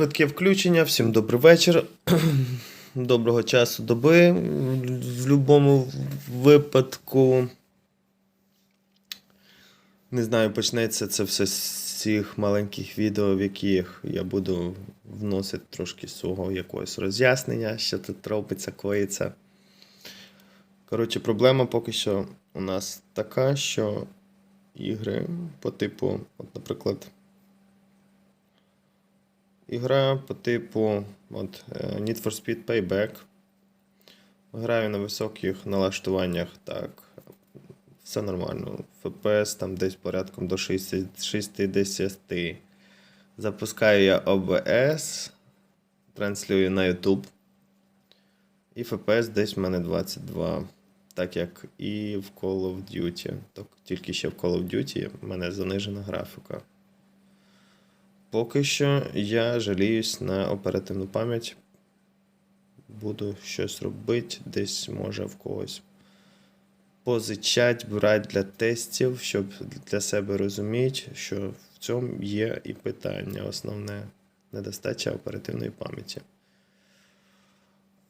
Швидке включення, всім добрий вечір. Доброго часу доби. В будь-якому випадку. Не знаю, почнеться це все з цих маленьких відео, в яких я буду вносити трошки свого якогось роз'яснення, що тут робиться, коїться. Коротше, проблема поки що у нас така, що ігри по типу, от, наприклад. Ігра по типу от, е, Need for Speed Payback. Граю на високих налаштуваннях, так. Все нормально. FPS там десь порядком до 60 60. Запускаю я OBS, транслюю на YouTube. І FPS десь в мене 22. Так як і в Call of Duty. Тільки ще в Call of Duty в мене занижена графіка. Поки що я жаліюсь на оперативну пам'ять. Буду щось робити, десь може в когось позичать, брати для тестів, щоб для себе розуміти, що в цьому є і питання основне недостача оперативної пам'яті.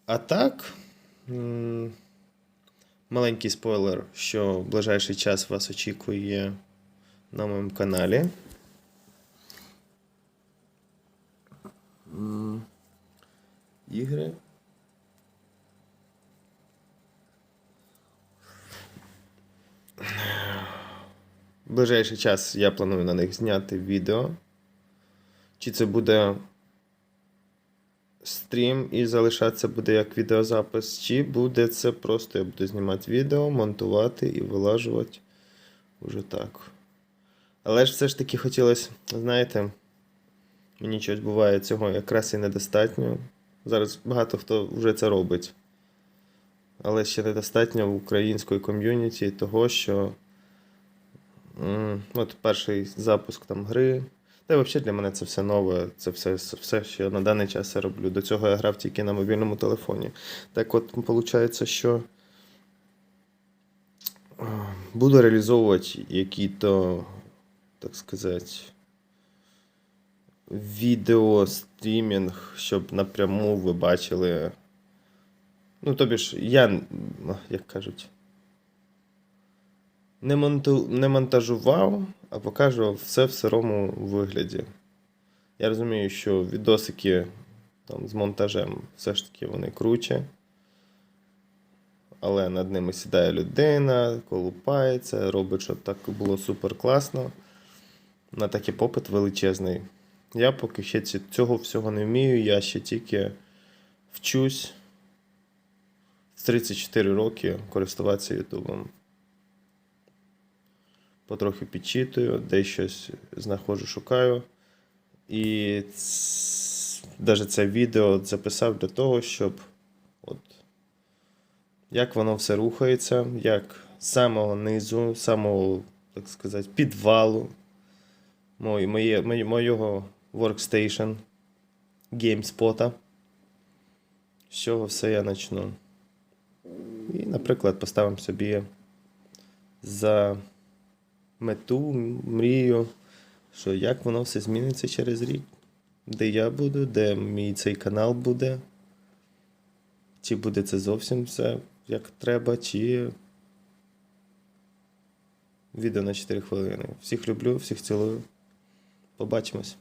А так, маленький спойлер, що в ближайший час вас очікує на моєму каналі. Ігри. В ближайший час я планую на них зняти відео. Чи це буде стрім і залишатися буде як відеозапис, чи буде це просто я буду знімати відео, монтувати і вилажувати уже так. Але ж все ж таки хотілося, знаєте, мені щось буває цього якраз і недостатньо. Зараз багато хто вже це робить. Але ще недостатньо в української ком'юніті того, що от перший запуск там гри. Та й взагалі для мене це все нове. Це все, все, що я на даний час я роблю. До цього я грав тільки на мобільному телефоні. Так от, виходить, що буду реалізовувати які-то, так сказати, відео, стрімінг, щоб напряму ви бачили. Ну, тобі ж, я, як кажуть, не, монту, не монтажував, а показував все в сирому вигляді. Я розумію, що відосики там, з монтажем все ж таки вони круче. Але над ними сідає людина, колупається, робить, щоб так було супер класно. На такий попит величезний. Я поки ще цього всього не вмію, я ще тільки вчусь з 34 роки користуватися Ютубом. Потрохи підчитую, десь щось знаходжу, шукаю. І навіть це відео записав для того, щоб от, як воно все рухається, як з самого низу, самого, так сказати, підвалу моє, моє, моєго workstation, GameSpot. З чого все я почну. І, наприклад, поставимо собі за мету, мрію, що як воно все зміниться через рік. Де я буду, де мій цей канал буде. Чи буде це зовсім все як треба, чи відео на 4 хвилини. Всіх люблю, всіх цілую. Побачимось.